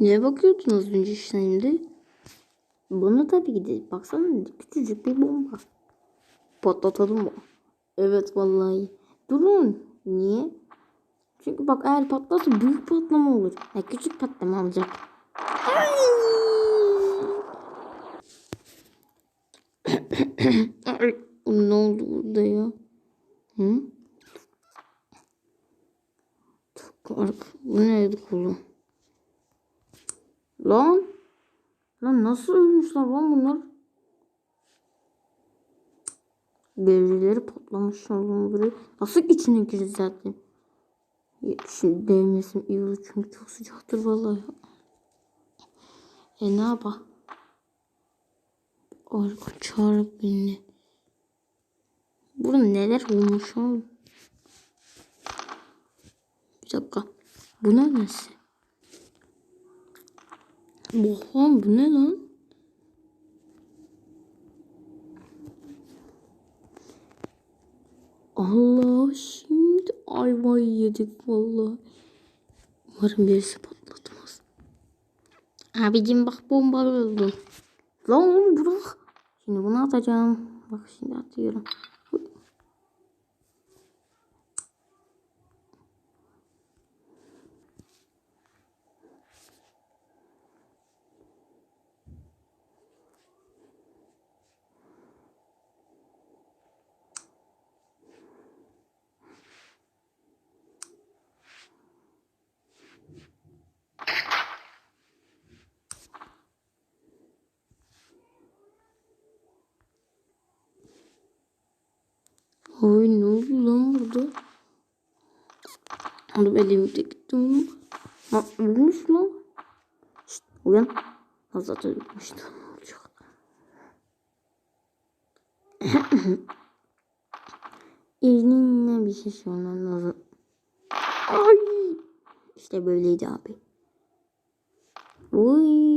Neye bakıyordun az önce şimdi? Bunu tabii ki de baksana küçücük bir bomba. Patlatalım mı? Evet vallahi. Durun. Niye? Çünkü bak eğer patlarsa büyük patlama olur. Ya küçük patlama olacak. Ay, ne oldu burada ya? Hı? Kork. Bu neydi kolu? Lan. Lan nasıl ölmüşler lan bunlar? Devrileri patlamışlar lan buraya. Nasıl içine girdi zaten? Şimdi değmesin iyi olur çünkü çok sıcaktır vallahi. E ne yapalım? Arka çağırıp beni. Burada neler olmuş oğlum? Bir dakika. Bu ne nesi? Oha bu ne lan? Allah şimdi ayvayı yedik vallahi. Umarım birisi patlatmaz. Abicim bak bomba öldü. Lan oğlum bırak. Şimdi bunu atacağım. Bak şimdi atıyorum. Ay ne oldu lan burada? Onu elimde gitti onu. Ha ölmüş lan. Şşt uyan. Ha zaten ölmüştü. Ne olacak? İzninle bir şey lazım. Ay. İşte böyleydi abi. Uy.